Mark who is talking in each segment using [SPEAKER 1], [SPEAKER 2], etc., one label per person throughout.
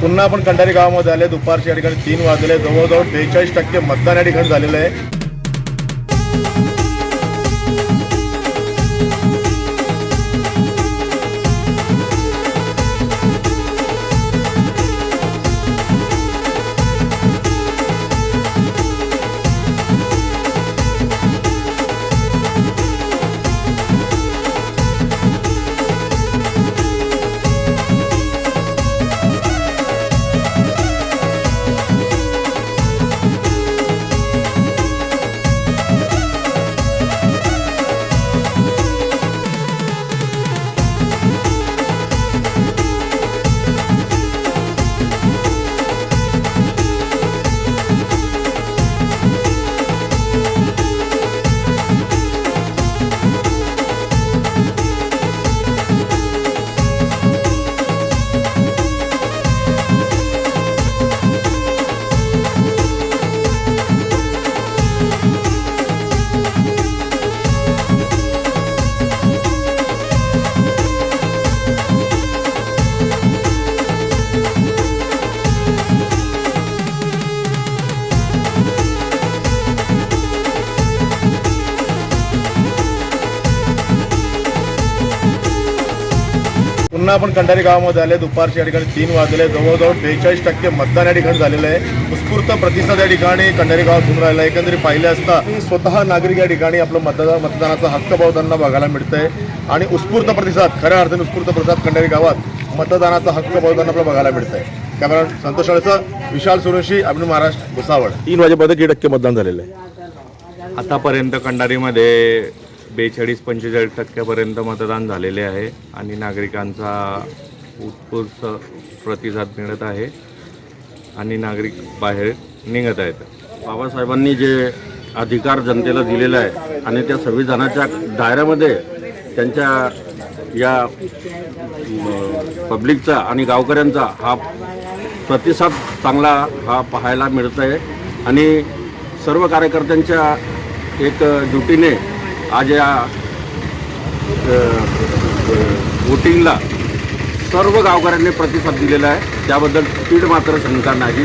[SPEAKER 1] पुन्हा आपण कंडारी गावामध्ये आले. दुपारच्या ठिकाणी तीन वाजले. जवळजवळ बेचाळीस टक्के मतदान या ठिकाणी झालेलं आहे. पुन्हा आपण कंडारी गावामध्ये आले. दुपारच्या या ठिकाणी तीन वाजले. जवळजवळ बेचाळीस टक्के मतदान या ठिकाणी झालेलं आहे. उत्स्फूर्त प्रतिसाद या ठिकाणी कंडारी गावात होऊन राहिला. आहे एकंदरीत पाहिले असता स्वतः नागरिक या ठिकाणी आपलं मतदान मतदानाचा हक्क बजावताना बघायला मिळतंय. आणि उत्स्फूर्त प्रतिसाद खऱ्या अर्थाने उत्स्फूर्त प्रतिसाद कंडारी गावात मतदानाचा हक्क बजावताना आपल्याला बघायला मिळतंय. कॅमेरा संतोष शाळेचा विशाल सुरेशी अभिनव महाराष्ट्र भुसावळ. तीन वाजेपर्यंत किती टक्के मतदान झालेलं आहे?
[SPEAKER 2] आतापर्यंत कंडारीमध्ये बेचाळीस पंचेचाळीस टक्क्यापर्यंत मतदान झालेले आहे आणि नागरिकांचा उत्स्फूर्त प्रतिसाद मिळत आहे आणि नागरिक बाहेर निघत आहेत.
[SPEAKER 3] बाबासाहेबांनी जे अधिकार जनतेला दिलेला आहे आणि त्या संविधानाच्या दायऱ्यामध्ये त्यांच्या या पब्लिकचा आणि गावकऱ्यांचा हा प्रतिसाद चांगला हा पाहायला मिळत आहे आणि सर्व कार्यकर्त्यांच्या एक जुटीने आज या वोटिंगला सर्व गावकऱ्यांनी प्रतिसाद दिलेला आहे. त्याबद्दल तीड मात्र शंका नाही.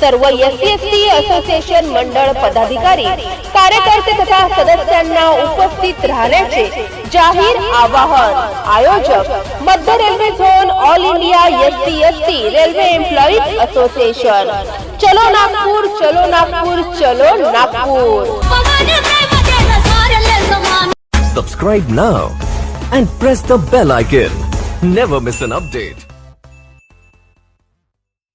[SPEAKER 4] सर्व S C S T association मंडळ पदाधिकारी कार्यकर्ते तथा सदस्यांना उपस्थित राहण्याचे जाहीर आवाहन आयोजक मध्य railway zone all India S C S T railway employees association चलो नागपूर चलो नागपूर चलो Nagpur
[SPEAKER 5] Subscribe now and press the bell icon. Never miss an update.